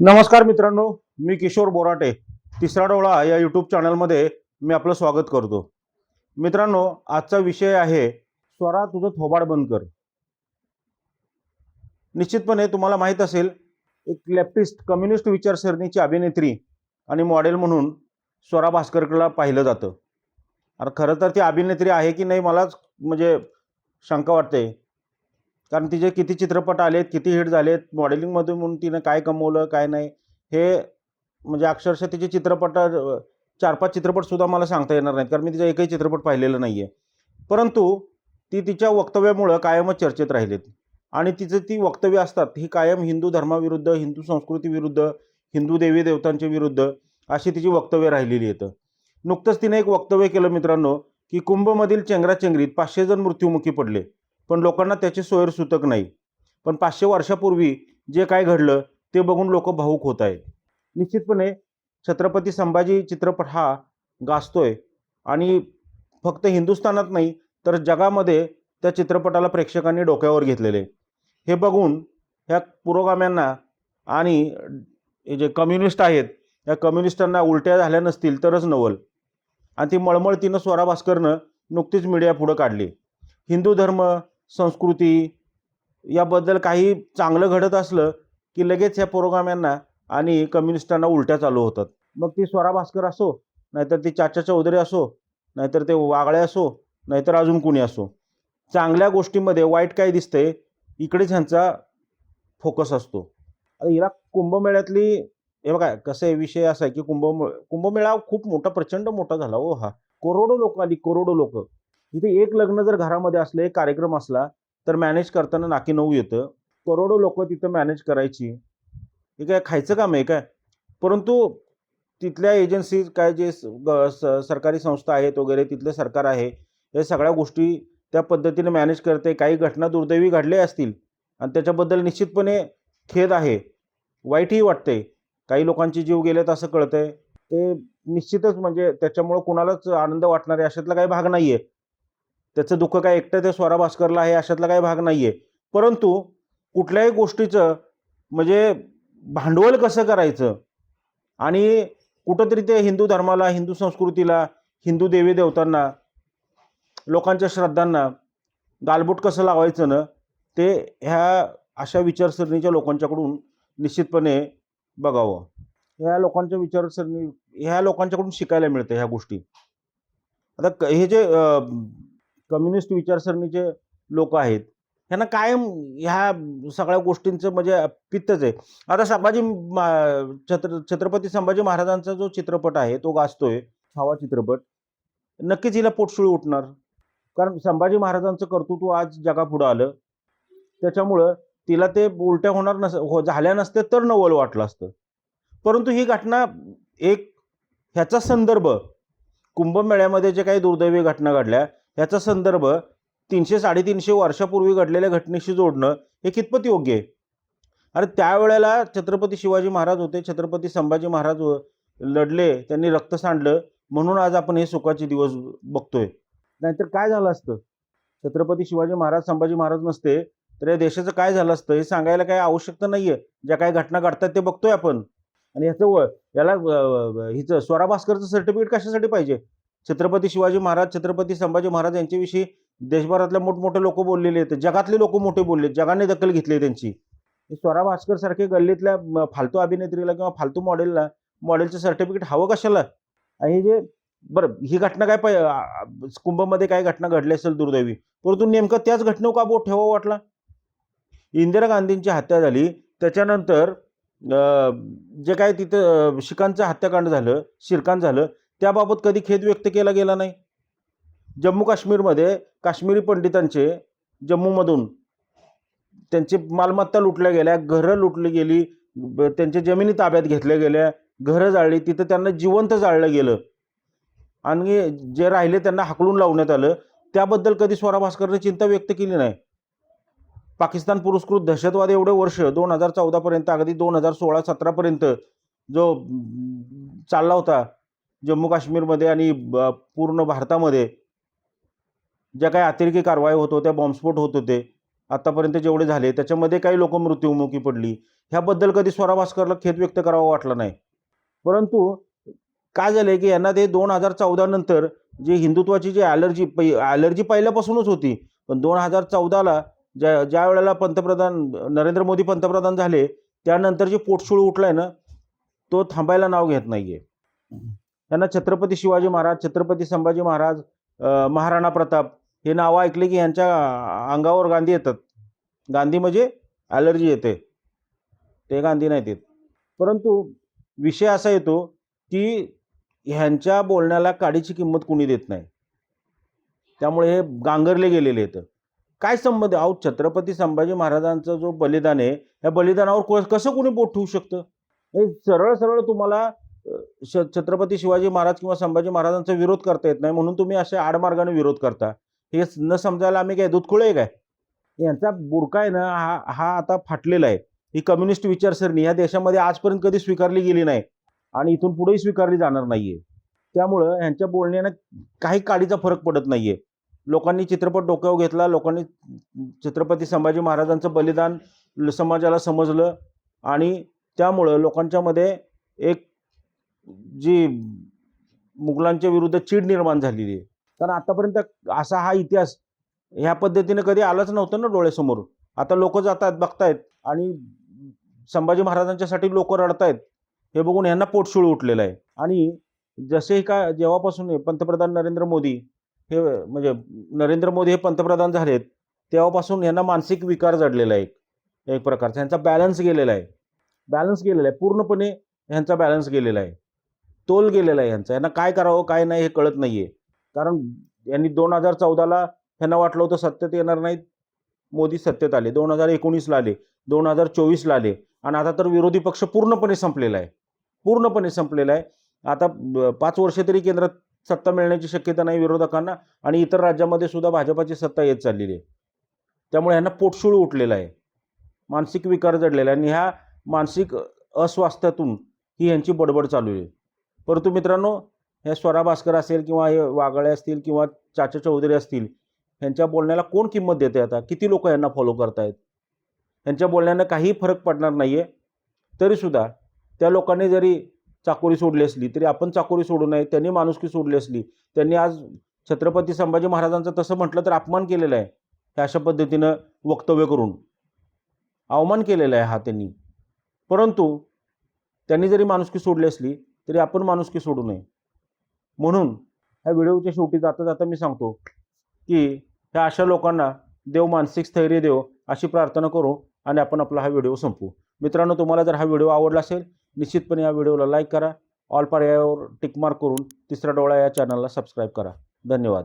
नमस्कार मित्रांनो मी किशोर बोराटे. तिसरा डोळा या यूट्यूब चॅनलमध्ये मी आपलं स्वागत करतो. मित्रांनो आजचा विषय आहे स्वरा तुझं थोबाड बंद कर. निश्चितपणे तुम्हाला माहीत असेल एक लेफ्टिस्ट कम्युनिस्ट विचारसरणीची अभिनेत्री आणि मॉडेल म्हणून स्वरा भास्करकडला पाहिलं जातं. अरे खरं तर ती अभिनेत्री आहे की नाही मलाच म्हणजे शंका वाटते. कारण तिचे किती चित्रपट आलेत किती हिट झालेत मॉडेलिंगमधून म्हणून तिनं काय कमवलं काय नाही हे म्हणजे अक्षरशः तिचे चित्रपट चार पाच चित्रपटसुद्धा मला सांगता येणार नाहीत कारण मी तिचा एकही चित्रपट पाहिलेला नाही आहे परंतु ती तिच्या वक्तव्यामुळं कायमच चर्चेत राहिलेत. आणि तिचं ती वक्तव्य असतात ही कायम हिंदू धर्माविरुद्ध हिंदू संस्कृतीविरुद्ध हिंदू देवी देवतांच्या विरुद्ध अशी तिची वक्तव्य राहिलेली आहेत. नुकतंच तिने एक वक्तव्य केलं मित्रांनो की कुंभमधील चेंगराचेंगरीत पाचशे जण मृत्युमुखी पडले. पण लोकांना त्याची सोयर सुतक नाही. पण पाचशे वर्षापूर्वी जे काय घडलं ते बघून लोक भाऊक होत आहेत. निश्चितपणे छत्रपती संभाजी चित्रपट हा गाजतोय. आणि फक्त हिंदुस्थानात नाही तर जगामध्ये त्या चित्रपटाला प्रेक्षकांनी डोक्यावर घेतलेले. हे बघून ह्या पुरोगाम्यांना आणि हे जे कम्युनिस्ट आहेत या कम्युनिस्टांना उलट्या झाल्या नसतील तरच नवल. आणि ती मळमळ तिनं स्वरा भास्करनं नुकतीच मीडिया पुढं काढली. हिंदू धर्म संस्कृती याबद्दल काही चांगलं घडत असलं की लगेच ह्या पुरोगाम्यांना आणि कम्युनिस्टांना उलट्या चालू होतात. मग ती स्वरा भास्कर असो नाहीतर ती चाचा चौधरी असो नाहीतर ते वागळे असो नाहीतर अजून कुणी असो चांगल्या गोष्टीमध्ये वाईट काय दिसतंय इकडेच ह्यांचा फोकस असतो. आता हिला कुंभमेळ्यातली हे बघा कसं आहे विषय असा आहे की कुंभ कुंभमेळा खूप मोठा प्रचंड मोठा झाला हो हा. करोडो लोक आली करोडो लोक इथे एक लग्न जर घरामध्ये असलं एक कार्यक्रम असला तर मॅनेज करताना नाकी नऊ येतं. करोडो लोक तिथं मॅनेज करायची. हे काय खायचं काम आहे काय? परंतु तिथल्या एजन्सीज काय जे ग- स- सरकारी संस्था आहेत वगैरे तिथलं सरकार आहे या सगळ्या गोष्टी त्या पद्धतीने मॅनेज करते. काही घटना दुर्दैवी घडल्या असतील आणि त्याच्याबद्दल निश्चितपणे खेद आहे. वाईटही वाटते. काही लोकांचे जीव गेलेत असं कळतंय. ते निश्चितच म्हणजे त्याच्यामुळं कुणालाच आनंद वाटणार आहे अशातला काही भाग नाही आहे त्याचं दुःख काय एकटं त्या स्वरा भास्करला आहे अशातला काही भाग नाही आहे परंतु कुठल्याही गोष्टीचं म्हणजे भांडवल कसं करायचं? आणि कुठंतरी ते हिंदू धर्माला हिंदू संस्कृतीला हिंदू देवी देवतांना लोकांच्या श्रद्धांना गालबोट कसं लावायचं ना ते ह्या अशा विचारसरणीच्या लोकांच्याकडून निश्चितपणे बघावं. ह्या लोकांच्या विचारसरणी ह्या लोकांच्याकडून शिकायला मिळतं ह्या गोष्टी. आता क- हे जे कम्युनिस्ट विचारसरणीचे लोक आहेत. ह्यांना कायम ह्या सगळ्या गोष्टींचं म्हणजे पित्तच आहे. आता संभाजी मा- छत्र छत्रपती संभाजी महाराजांचा जो चित्रपट आहे तो गाजतोय छावा चित्रपट नक्कीच हिला पोटसुळी उठणार. कारण संभाजी महाराजांचं कर्तृत्व आज जगापुढं आलं. त्याच्यामुळं तिला ते उलट्या होणार नस हो झाल्या नसते तर नवल वाटलं असतं. परंतु ही घटना एक ह्याचा संदर्भ कुंभमेळ्यामध्ये जे काही दुर्दैवी घटना घडल्या ह्याचा संदर्भ तीनशे साडेतीनशे वर्षापूर्वी घडलेल्या घटनेशी जोडणं हे कितपत योग्य आहे? अरे त्यावेळेला छत्रपती शिवाजी महाराज होते छत्रपती संभाजी महाराज लढले त्यांनी रक्त सांडलं म्हणून आज आपण हे सुखाचे दिवस बघतोय. नाहीतर काय झालं असतं? छत्रपती शिवाजी महाराज संभाजी महाराज नसते तर या देशाचं काय झालं असतं हे सांगायला काही आवश्यकता नाहीये. ज्या काही घटना घडतात ते बघतोय आपण. आणि ह्याचं व- याला हिचं स्वरा भास्करचं सर्टिफिकेट कशासाठी पाहिजे? छत्रपती शिवाजी महाराज छत्रपती संभाजी महाराज यांच्याविषयी देशभरातले मोठमोठे लोक बोललेले आहेत. जगातले लोक मोठे बोलले जगाने दखल घेतली आहे त्यांची. स्वरा भास्कर सारखे गल्लीतल्या फालतू अभिनेत्रीला किंवा फालतू मॉडेलला मॉडेलचं सर्टिफिकेट हवं कशाला? आणि हे जे बरं ही घटना काय पाय कुंभमध्ये काय घटना घडली असेल दुर्दैवी? परंतु नेमकं त्याच घटनेवर का बोट ठेवावं वाटला? इंदिरा गांधींची हत्या झाली. त्याच्यानंतर जे काय तिथं अं, शिखांचं हत्याकांड झालं शिरकांत झालं त्याबाबत कधी खेद व्यक्त केला गेला नाही. जम्मू काश्मीरमध्ये काश्मीरी पंडितांचे जम्मूमधून त्यांची मालमत्ता लुटल्या गेल्या घरं लुटली गेली त्यांच्या जमिनी ताब्यात घेतल्या गेल्या घरं जाळली तिथं त्यांना जिवंत जाळलं गेलं. आणि जे राहिले त्यांना हाकलून लावण्यात आलं. त्याबद्दल कधी स्वरा भास्करने चिंता व्यक्त केली नाही. पाकिस्तान पुरस्कृत दहशतवाद एवढे वर्ष दोन हजार चौदापर्यंत अगदी दोन हजार सोळा सतरापर्यंत जो चालला होता जम्मू काश्मीरमध्ये आणि पूर्ण भारतामध्ये ज्या काही अतिरेकी कारवाई होत होत्या बॉम्बस्फोट होत होते आत्तापर्यंत जेवढे झाले त्याच्यामध्ये काही लोक मृत्युमुखी पडली. ह्याबद्दल कधी स्वराभास्करला खेद व्यक्त करावा वाटला नाही. परंतु काय झालं की यांना ते दोन हजार चौदा नंतर जे हिंदुत्वाची जी ॲलर्जी पै ॲलर्जी पहिल्यापासूनच होती पण दोन हजार चौदाला ज्या ज्या वेळेला पंतप्रधान नरेंद्र मोदी पंतप्रधान झाले त्यानंतर जे पोटशूळ उठलाय ना तो थांबायला नाव घेत नाही आहे त्यांना छत्रपती शिवाजी महाराज छत्रपती संभाजी महाराज महाराणा प्रताप हे नावं ऐकले की यांच्या अंगावर गांधी येतात. गांधी म्हणजे ॲलर्जी येते. ते गांधी नाहीत येत. परंतु विषय असा येतो की ह्यांच्या बोलण्याला काडीची किंमत कुणी देत नाही. त्यामुळे हे गांगरले गेलेले आहेत. काय संबंध? आहे? अहो छत्रपती संभाजी महाराजांचं जो बलिदान आहे या बलिदानावर को- कसं कुणी बोट ठेवू शकतं? हे सरळ सरळ तुम्हाला छत्रपती शिवाजी महाराज किंवा संभाजी महाराजांचा विरोध करता येत नाही म्हणून तुम्ही अशा आडमार्गाने विरोध करता. हे न समजायला आम्ही काय दूधखुळे काय? यांचा बुरका आहे ना हा हा आता फाटलेला आहे. ही कम्युनिस्ट विचारसरणी या देशामध्ये आजपर्यंत कधी स्वीकारली गेली नाही आणि इथून पुढेही स्वीकारली जाणार नाहीये. त्यामुळं ह्यांच्या बोलण्यानं काही काडीचा फरक पडत नाहीये. लोकांनी चित्रपट डोक्यावर घेतला लोकांनी छत्रपती संभाजी महाराजांचं बलिदान ल- समाजाला समजलं आणि त्यामुळं लोकांच्यामध्ये एक जी मुघलांच्या विरुद्ध चीड निर्माण झालेली आहे. कारण आतापर्यंत असा हा इतिहास ह्या पद्धतीने कधी आलाच नव्हतं ना डोळ्यासमोर. आता लोक जातात बघतायत आणि संभाजी महाराजांच्यासाठी लोक रडतायत. हे बघून यांना पोटशूळ उठलेलं आहे. आणि जसे का जेव्हापासून पंतप्रधान नरेंद्र मोदी हे म्हणजे नरेंद्र मोदी हे पंतप्रधान झालेत तेव्हापासून यांना मानसिक विकार जडलेला आहे एक- एक प्रकारचा. ह्यांचा बॅलन्स गेलेला आहे. बॅलन्स गेलेला आहे. पूर्णपणे ह्यांचा बॅलन्स गेलेला आहे. तोल गेलेला आहे यांचा. यांना काय करावं काय नाही हे कळत नाही आहे कारण यांनी दोन हजार चौदाला ह्यांना वाटलं होतं सत्तेत येणार नाहीत. मोदी सत्तेत आले. दोन हजार एकोणीसला आले. दोन हजार चोवीसला आले. आणि आता तर विरोधी पक्ष पूर्णपणे संपलेला आहे. पूर्णपणे संपलेला आहे. आता पाच वर्ष तरी केंद्रात सत्ता मिळण्याची शक्यता नाही विरोधकांना आणि इतर राज्यामध्ये सुद्धा भाजपाची सत्ता येत चाललेली आहे. त्यामुळे ह्यांना पोटशूळ उठलेला आहे. मानसिक विकार जडलेला आहे. आणि ह्या मानसिक अस्वास्थ्यातून ही यांची बडबड चालू आहे. परंतु मित्रांनो हे स्वरा भास्कर असेल किंवा हे वागळे असतील किंवा चाचा चौधरी असतील ह्यांच्या बोलण्याला कोण किंमत देते आता? किती लोक यांना फॉलो करतायत? यांच्या बोलण्यानं काही फरक पडणार नाही आहे तरीसुद्धा त्या लोकांनी जरी चाकोरी सोडली असली तरी आपण चाकोरी सोडू नये त्यांनी माणुसकी सोडली असली त्यांनी आज छत्रपती संभाजी महाराजांचं तसं म्हटलं तर अपमान केलेला आहे हे अशा पद्धतीनं वक्तव्य करून. अवमान केलेला आहे हा त्यांनी. परंतु त्यांनी जरी माणुसकी सोडली असली तरी आपण माणुसकी सोडू नये. म्हणून ह्या व्हिडिओच्या शेवटी जाता जाता मी सांगतो की ह्या अशा लोकांना देव मानसिक स्थैर्य देव अशी प्रार्थना करू आणि आपण आपला हा व्हिडिओ संपू मित्रांनो तुम्हाला जर हा व्हिडिओ आवडला असेल निश्चितपणे या व्हिडिओला लाईक करा. ऑल पर्यायावर टिकमार्क करून तिसरा डोळा या चॅनलला सबस्क्राईब करा. धन्यवाद.